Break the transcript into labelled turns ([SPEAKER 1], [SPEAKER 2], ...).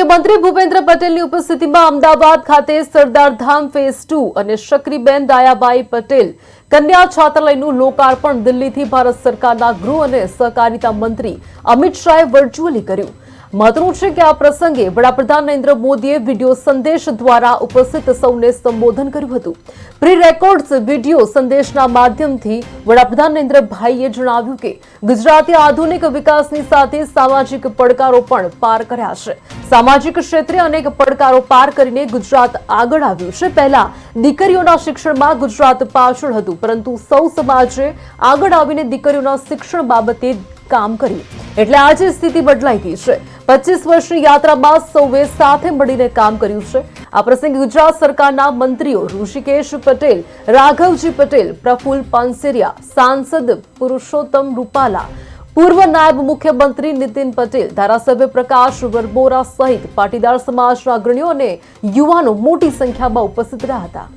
[SPEAKER 1] મુખ્યમંત્રી ભૂપેન્દ્ર પટેલની ઉપસ્થિતિમાં અમદાવાદ ખાતે સરદાર ધામ ફેઝ ટુ અને શકરીબેન દાયાબાઈ પટેલ કન્યા છાત્રાલયનું લોકાર્પણ દિલ્હીથી ભારત સરકારના ગૃહ અને સહકારિતા મંત્રી અમિત શાહે વર્ચ્યુઅલી કર્યું. મહત્વનું છે કે આ પ્રસંગે વડાપ્રધાન નરેન્દ્ર મોદીએ વીડિયો સંદેશ દ્વારા ઉપસ્થિત સૌને સંબોધન કર્યું હતું. પ્રી રેકોર્ડ્સ વીડિયો સંદેશના માધ્યમથી વડાપ્રધાન નરેન્દ્રભાઈએ જણાવ્યું કે ગુજરાતે આધુનિક વિકાસની સાથે સામાજિક પડકારો પણ પાર કર્યા છે. સામાજિક ક્ષેત્રે અનેક પડકારો પાર કરીને ગુજરાત આગળ આવ્યું છે. પહેલા દીકરીઓના શિક્ષણમાં ગુજરાત પાછળ હતું, પરંતુ સૌ સમાજે આગળ આવીને દીકરીઓના શિક્ષણ બાબતે કામ કર્યું. એટલે આજે સ્થિતિ બદલાઈ ગઈ છે. પચીસ વર્ષની યાત્રા બાદ સૌએ સાથે મળીને કામ કર્યું છે. આ પ્રસંગે ગુજરાત સરકારના મંત્રીઓ ઋષિકેશ પટેલ, રાઘવજી પટેલ પ્રફુલ્લ પાનસેરિયા, સાંસદ પુરુષોત્તમ રૂપાલા, પૂર્વ નાયબ મુખ્યમંત્રી નીતિન પટેલ, ધારાસભ્ય પ્રકાશ વરબોરા સહિત પાટીદાર સમાજના અગ્રણીઓ અને યુવાનો મોટી સંખ્યામાં ઉપસ્થિત રહ્યા હતા.